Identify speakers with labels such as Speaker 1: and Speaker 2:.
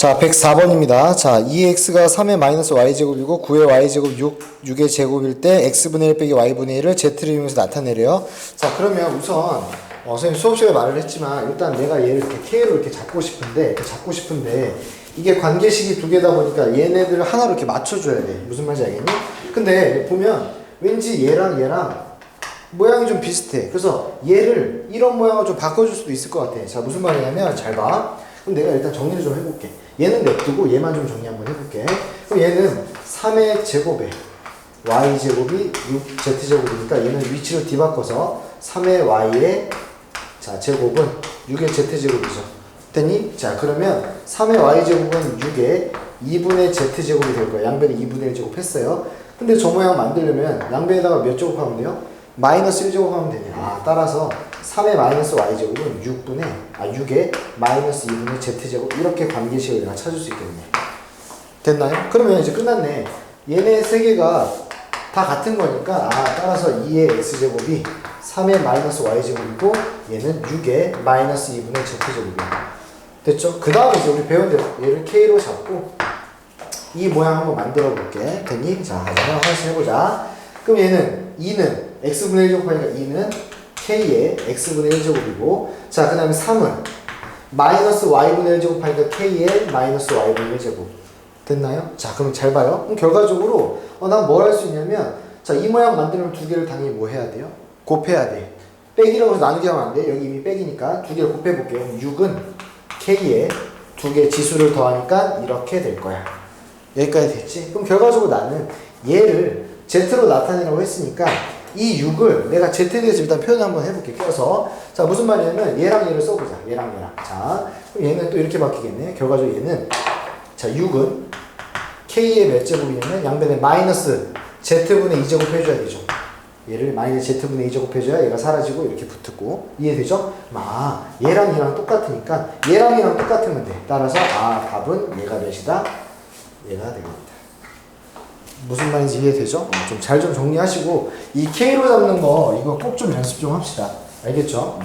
Speaker 1: 자, 104번입니다. 자, 2x가 3의 마이너스 y제곱이고 9의 y제곱 6, 6의 제곱일 때 x분의 1 빼기 y분의 1을 z를 이용해서 나타내래요. 자, 그러면 우선 어, 선생님 수업 시간에 말을 했지만 일단 내가 얘를 이렇게 k로 이렇게 잡고 싶은데 이렇게 잡고 싶은데 이게 관계식이 두 개다 보니까 얘네들을 하나로 이렇게 맞춰줘야 돼. 무슨 말인지 알겠니? 근데 보면 왠지 얘랑 얘랑 모양이 좀 비슷해. 그래서 얘를 이런 모양으로 좀 바꿔줄 수도 있을 것 같아. 자, 무슨 말이냐면 잘 봐. 그럼 내가 일단 정리를 좀 해볼게. 얘는 냅두고 얘만 좀 정리 한번 해볼게. 그럼 얘는 3의 제곱에 y제곱이 6z제곱이니까 얘는 위치로 뒤바꿔서 3의 y의 자 제곱은 6의 z제곱이죠. 됐니? 자 그러면 3의 y제곱은 6의 2분의 z제곱이 될 거야. 양변에 2분의 1 제곱 했어요. 근데 저 모양 만들려면 양변에다가 몇 제곱하면 돼요? 마이너스 1제곱 하면 되냐. 아, 따라서 3의 마이너스 y제곱은 6분의, 아, 6의 마이너스 2분의 z제곱. 이렇게 관계식을 내가 찾을 수 있겠네. 됐나요? 그러면 이제 끝났네. 얘네 세 개가 다 같은 거니까, 아, 따라서 2의 x제곱이 3의 마이너스 y제곱이고, 얘는 6의 마이너스 2분의 z제곱이야. 됐죠? 그 다음에 이제 우리 배운 대로 얘를 k로 잡고, 이 모양 한번 만들어 볼게. 됐니? 자, 가자. 하나씩 해보자. 그럼 얘는 2는 x분의 1제곱 하니까 2는 k의 x분의 1제곱이고 자, 그 다음에 3은 마이너스 y분의 1제곱 하니까 k의 마이너스 y분의 1제곱. 됐나요? 자, 그럼 잘 봐요. 그럼 결과적으로 어, 난 뭘 할 수 있냐면 자, 이 모양 만들면 두 개를 당연히 뭐 해야 돼요? 곱해야 돼. 빼기라고 해서 나누기 하면 안 돼. 여기 이미 빼기니까 두 개를 곱해볼게요. 6은 k의 두 개 지수를 더하니까 이렇게 될 거야. 여기까지 됐지? 그럼 결과적으로 나는 얘를 z로 나타내라고 했으니까 이 6을 내가 z에 대해서 일단 표현 한번 해볼게 껴서. 자 무슨 말이냐면 얘랑 얘를 써보자. 얘랑 얘랑. 자 얘는 또 이렇게 바뀌겠네. 결과적으로 얘는 자 6은 k의 몇 제곱이냐면 양변에 마이너스 z분의 2제곱 해줘야 되죠. 얘를 마이너스 z분의 2제곱 해줘야 얘가 사라지고 이렇게 붙고. 이해되죠? 아 얘랑 얘랑 똑같으니까 얘랑 얘랑 똑같으면 돼. 따라서 아 답은 얘가 몇이다? 얘가 되겠다 무슨 말인지 이해되죠? 좀 잘 좀 정리하시고 이 K로 잡는 거 이거 꼭 좀 연습 좀 합시다. 알겠죠?